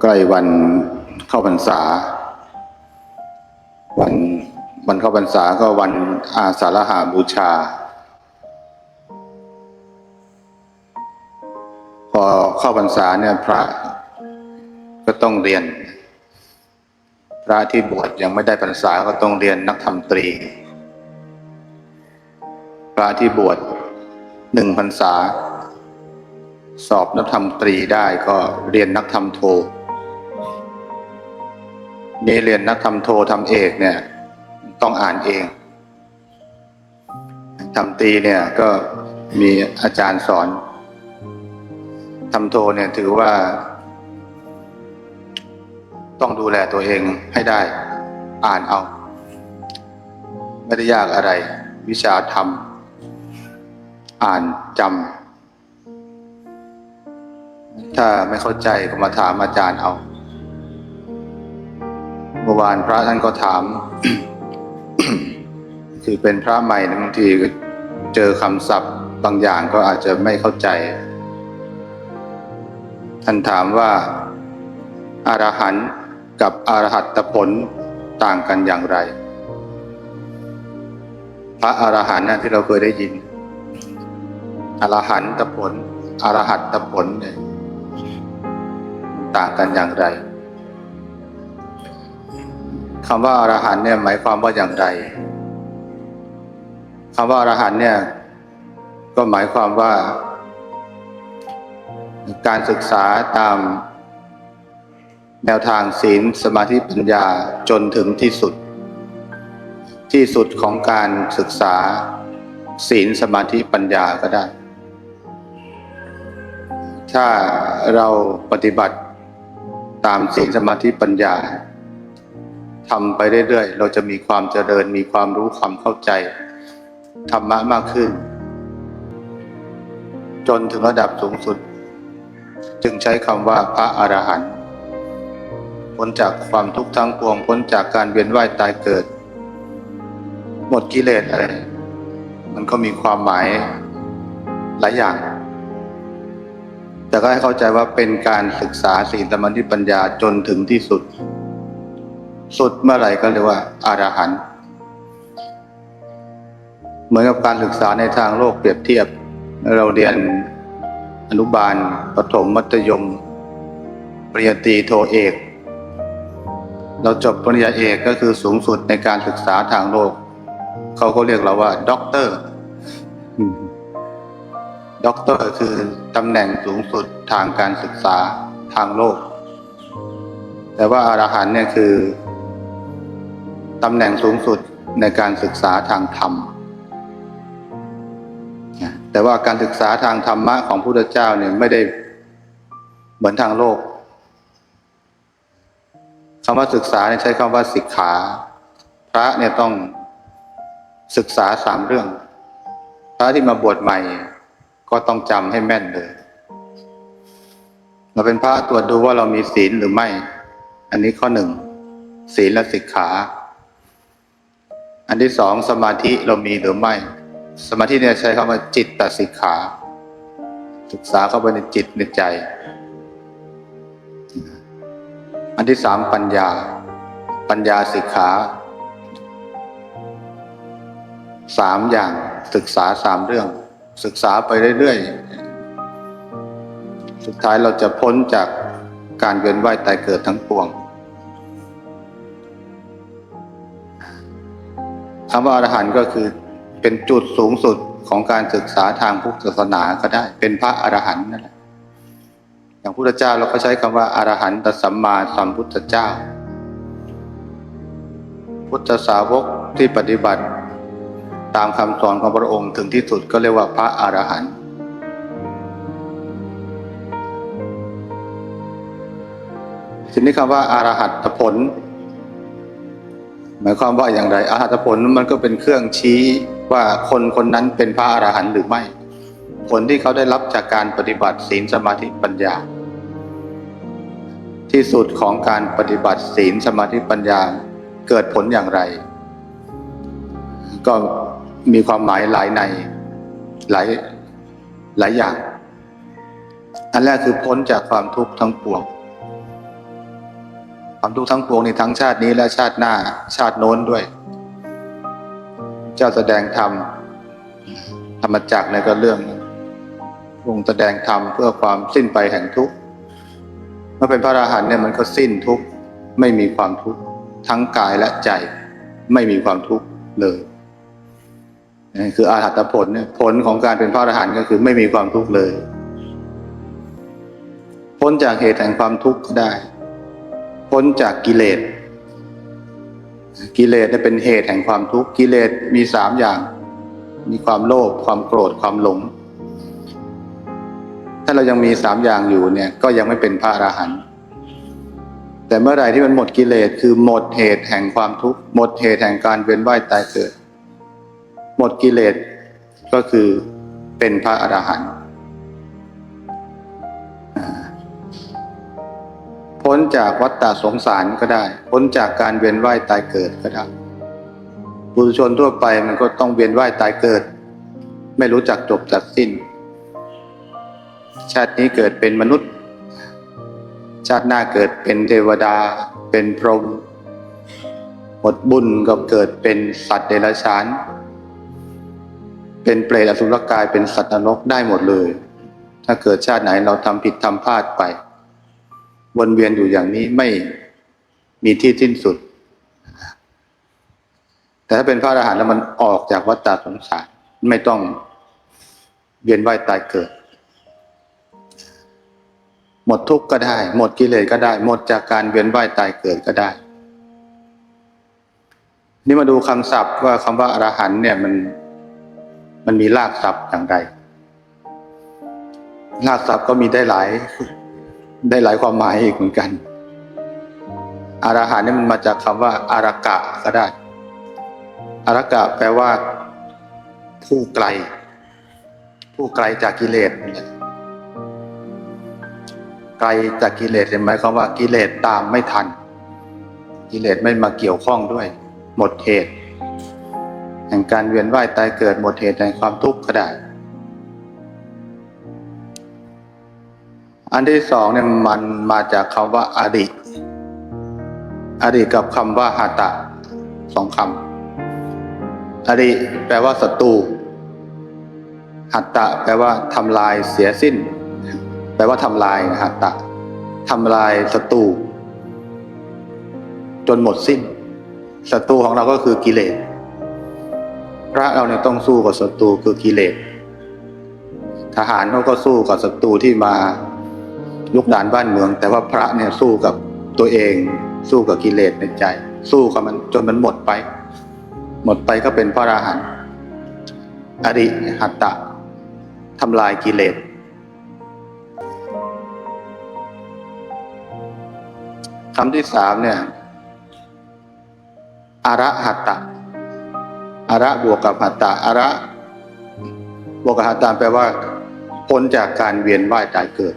ใกล้วันเข้าพรรษา วันวันเข้าพรรษาก็วันอาสาฬหาบูชา พอเข้าพรรษาเนี่ยพระก็ต้องเรียน พระที่บวชยังไม่ได้พรรษาก็ต้องเรียนนักธรรมตรี พระที่บวชหนึ่งพรรษา สอบนักธรรมตรีได้ก็เรียนนักธรรมโทนี่เรียนนักธรรมโททำเอกเนี่ย ต้องอ่านเองทำตรีเนี่ยก็มีอาจารย์สอนทำโทเนี่ยถือว่า ต้องดูแลตัวเองให้ได้อ่านเอา ไม่ได้ยากอะไร วิชาธรรม อ่านจำ ถ้าไม่เข้าใจก็มาถามอาจารย์เอา เมื่อวานพระท่านก็ถาม คือเป็นพระใหม่นะบางทีเจอคำศัพท์บางอย่างก็อาจจะไม่เข้าใจ ท่านถามว่าอารหันต์กับอรหัตผลต่างกันอย่างไร พระอรหันต์ที่เราเคยได้ยินอรหันตผลอรหัตผลเนี่ย ต่างกันอย่างไรคำว่าอรหันเนี่ยหมายความว่าอย่างไรคำว่าอรหันเนี่ยก็หมายความว่า การศึกษาตามแนวทางศีลสมาธิปัญญาจนถึงที่สุด ที่สุดของการศึกษา ศีลสมาธิปัญญาก็ได้ ถ้าเราปฏิบัติ ตามศีลสมาธิปัญญาทำไปเรื่อยๆ เราจะมีความเจริญ มีความรู้ความเข้าใจ ธรรมะมากขึ้น จนถึงระดับสูงสุด จึงใช้คำว่าพระอรหันต์พ้นจากความทุกข์ทั้งปวง พ้นจากการเวียนว่ายตายเกิด หมดกิเลสอะไร มันก็มีความหมายหลายอย่าง แต่ก็ให้เข้าใจว่าเป็นการศึกษาศีลสมาธิปัญญาจนถึงที่สุด สุดเมื่อไหร่ก็เรียกว่าอารหันต์เหมือนกับการศึกษาในทางโลกเปรียบเทียบ เราเรียนอนุบาลประถมมัธยม ปริญญาตรีโทเอก เราจบปริญญาเอกก็คือสูงสุดในการศึกษาทางโลก เขาก็เรียกเราว่าด็อกเตอร์ ด็อกเตอร์คือตำแหน่งสูงสุดทางการศึกษาทางโลก แต่ว่าอารหันเนี่ยคือตำแหน่งสูงสุดในการศึกษาทางธรรม แต่ว่าการศึกษาทางธรรมะของพระพุทธเจ้าเนี่ยไม่ได้เหมือนทางโลกคำว่าศึกษาเนี่ยใช้คำว่าศิกขา พระเนี่ยต้องศึกษาสามเรื่อง พระที่มาบวชใหม่ ก็ต้องจำให้แม่นเลย เราเป็นพระตรวจดูว่าเรามีศีลหรือไม่ อันนี้ข้อหนึ่งศีลและศิกขา อันที่สองสมาธิเรามีหรือไม่ สมาธิเนี่ยใช้คำว่าจิตตสิกขา ศึกษาเข้าไปในจิตในใจ อันที่สามปัญญา ปัญญาสิกขาสามอย่างศึกษาสามเรื่อง ศึกษาไปเรื่อยๆ สุดท้ายเราจะพ้นจากการเวียนว่ายตายเกิดทั้งปวงคำว่าอรหันต์ก็คือเป็นจุดสูงสุดของการศึกษาทางพุทธศาสนาก็ได้ เป็นพระอรหันต์นั่นแหละอย่างพุทธเจ้าเราก็ใช้คำว่าอรหันตสัมมาสัมพุทธเจ้า พุทธสาวกที่ปฏิบัติ ตามคำสอนของพระองค์ถึงที่สุดก็เรียกว่าพระอรหันต์ทีนี้คำว่าอารหัตผล หมายความว่าอย่างไรอรหัตผลมันก็เป็นเครื่องชี้ว่าคนคนนั้นเป็นพระอรหันต์หรือไม่ ผลที่เขาได้รับจากการปฏิบัติศีลสมาธิปัญญา ที่สุดของการปฏิบัติศีลสมาธิปัญญาเกิดผลอย่างไร ก็ มีความหมายหลายในหลายหลายอย่าง อันแรกคือพ้นจากความทุกข์ทั้งปวง ความทุกข์ทั้งปวงในทั้งชาตินี้และชาติหน้าชาติโน้นด้วย เจ้าแสดงธรรมธรรมจักรในก็เรื่องวงแสดงธรรมเพื่อความสิ้นไปแห่งทุกข์เมื่อเป็นพระอราหันต์เนี่ยมันก็สิ้นทุกข์ไม่มีความทุกข์ทั้งกายและใจ ไม่มีความทุกข์เลย นี่คืออาหัตผลเนี่ยผลของการเป็นพระอรหันต์ก็คือไม่มีความทุกข์เลย พ้นจากเหตุแห่งความทุกข์ก็ได้ พ้นจากกิเลส กิเลสเนี่ยเป็นเหตุแห่งความทุกข์ กิเลสมีสามอย่าง มีความโลภ ความโกรธ ความหลง ถ้าเรายังมีสามอย่างอยู่เนี่ย ก็ยังไม่เป็นพระอรหันต์ แต่เมื่อไหร่ที่มันหมดกิเลส คือหมดเหตุแห่งความทุกข์ หมดเหตุแห่งการเวียนว่ายตายเกิด หมดกิเลสก็คือเป็นพระอรหันต์พ้นจากวัฏฏะสงสารก็ได้ พ้นจากการเวียนว่ายตายเกิดก็ได้บุรุชนทั่วไปมันก็ต้องเวียนว่ายตายเกิด ไม่รู้จักจบจักสิ้น ชาตินี้เกิดเป็นมนุษย์ ชาติหน้าเกิดเป็นเทวดา เป็นพรหมหมดบุญก็เกิดเป็นสัตว์เดรัจฉาน เป็นเปรตอสุรกายเป็นสัตว์นรกได้หมดเลย ถ้าเกิดชาติไหนเราทำผิดทำพลาดไปวนเวียนอยู่อย่างนี้ไม่มีที่สิ้นสุด แต่ถ้าเป็นพระอรหันต์แล้วมันออกจากวัฏฏสงสารไม่ต้องเวียนว่ายตายเกิด หมดทุกข์ก็ได้ หมดกิเลสก็ได้ หมดจากการเวียนว่ายตายเกิดก็ได้ นี่มาดูคำศัพท์ว่าคำว่าอรหันต์เนี่ยมัน มันมีรากศัพท์อย่างไรรากศัพท์ก็มีได้หลาย ได้หลายความหมายอีกเหมือนกัน อารหันนี่มันมาจากคำว่าอารกะก็ได้ อารกะแปลว่า ผู้ไกล ผู้ไกลจากกิเลสนั่นแหละไกลจากกิเลสเห็นไหมคำว่ากิเลสตามไม่ทัน กิเลสไม่มาเกี่ยวข้องด้วย หมดเหตุ แห่งการเวียนว่ายตายเกิดหมดเหตุแห่งความทุกข์ก็ได้ อันที่สองเนี่ยมันมาจากคำว่าอดีตอดีตกับคำว่าหาตะสองคำอดีตแปลว่าศัตรูหัตตะ แปลว่าทำลายเสียสิ้น แปลว่าทำลายหัตตะทำลายศัตรูจนหมดสิ้นศัตรูของเราก็คือกิเลส พระเราเนี่ยต้องสู้กับศัตรูคือกิเลส ทหารเขาก็สู้กับศัตรูที่มาลุกดานบ้านเมือง แต่ว่าพระเนี่ยสู้กับตัวเอง สู้กับกิเลสในใจ สู้กับมันจนมันหมดไป หมดไปก็เป็นพระอราหันต์อริหัตตะทำลายกิเลสคำที่สามเนี่ยอาระหัตตะ อาระบวกกับหัตตะอาระบวกกับหัตตะแปลว่าพ้นจากการเวียนว่ายตายเกิด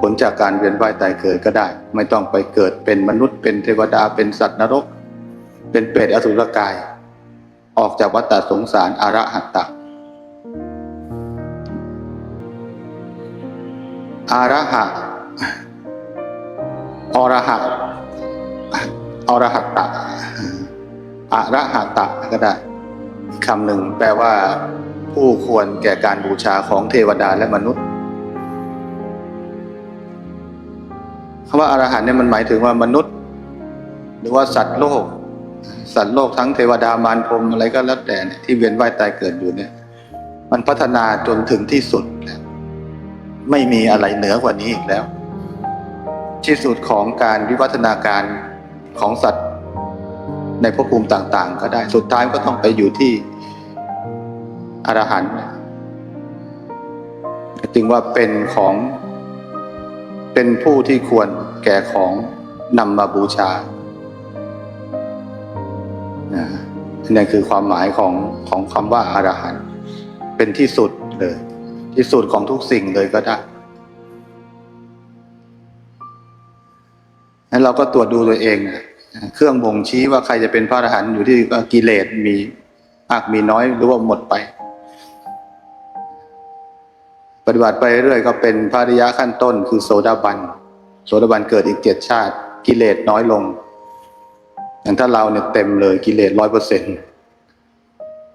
ผลจากการเวียนว่ายตายเกิดก็ได้ ไม่ต้องไปเกิดเป็นมนุษย์เป็นเทวดาเป็นสัตว์นรก เป็นเปรตอสุรกาย ออกจากวัฏสงสารอาระหัตตะอาระหะอรหะอรหัตตะ อาระหัตะก็ได้คำหนึ่งแปลว่า ผู้ควรแก่การบูชาของเทวดาและมนุษย์คำว่าอารหันเนี่ยมันหมายถึงว่ามนุษย์ หรือว่าสัตว์โลก สัตว์โลกทั้งเทวดามารพรมอะไรก็แล้วแต่ที่เวียนว่ายตายเกิดอยู่เนี่ย มันพัฒนาจนถึงที่สุดแล้วไม่มีอะไรเหนือกว่านี้อีกแล้ว ที่สุดของการวิวัฒนาการของสัตว์ ในภพภูมิต่างๆ ก็ได้สุดท้ายก็ต้องไปอยู่ที่อรหันต์จึงว่าเป็นของเป็นผู้ที่ควรแก่ของนำมาบูชาน,นี่คือความหมายของของคำว่าอารหันต์เป็นที่สุดเลย ที่สุดของทุกสิ่งเลยก็ได้งั้นเราก็ตรวจดูตัวเองนะ เครื่องบ่งชี้ว่าใครจะเป็นพระอรหันต์อยู่ที่กิเลสมีมากมีน้อยหรือว่าหมดไป ปฏิบัติไปเรื่อยก็เป็นพระริยะขั้นต้น คือโสดาบัน โสดาบันเกิดอีกเจ็ดชาติ กิเลสน้อยลง อย่างถ้าเราเนี่ยเต็มเลยกิเลสร้อยเปอร์เซ็นต์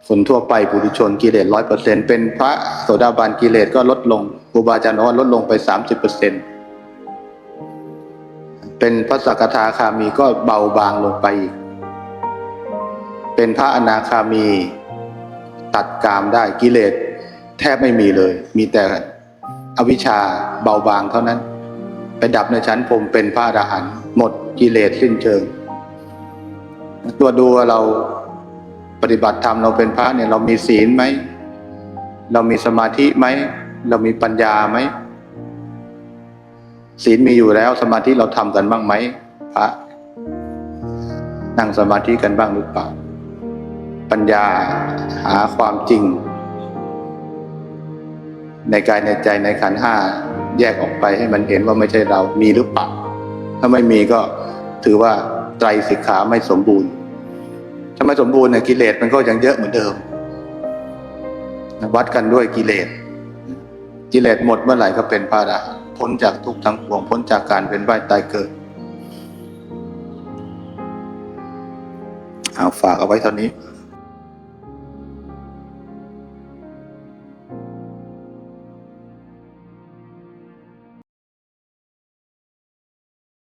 คนทั่วไปปุถุชนกิเลสร้อยเปอร์เซ็นเป็นพระโสดาบันกิเลสก็ลดลงครูบาอาจารย์ว่าลดลงไปสามสิบเปอร์เซ็นต์ เป็นพระสกทาคามีก็เบาบางลงไปอีก เป็นพระอนาคามีตัดกามได้กิเลสแทบไม่มีเลย มีแต่อวิชชาเบาบางเท่านั้น ไปดับในชั้นพรมเป็นพระอรหันต์หมดกิเลสสิ้นเชิง ตัวดูเราปฏิบัติธรรมเราเป็นพระเนี่ยเรามีศีลไหม เรามีสมาธิไหม เรามีปัญญาไหม ศีลมีอยู่แล้วสมาธิเราทำกันบ้างไหมพระนั่งสมาธิกันบ้างหรือเปล่า ปัญญาหาความจริง ในกายในใจในขันธ์ห้าแยกออกไปให้มันเห็นว่าไม่ใช่เรามีหรือเปล่า ถ้าไม่มีก็ถือว่าไตรสิกขาไม่สมบูรณ์ ถ้าไม่สมบูรณ์เนี่ยกิเลสมันก็ยังเยอะเหมือนเดิม วัดกันด้วยกิเลส กิเลสหมดเมื่อไหร่ก็เป็นพระอรหันต์ พ้นจากทุกข์ทั้งปวงพ้นจากการเป็นว่ายตายเกิดเอาฝากเอาไว้เท่านี้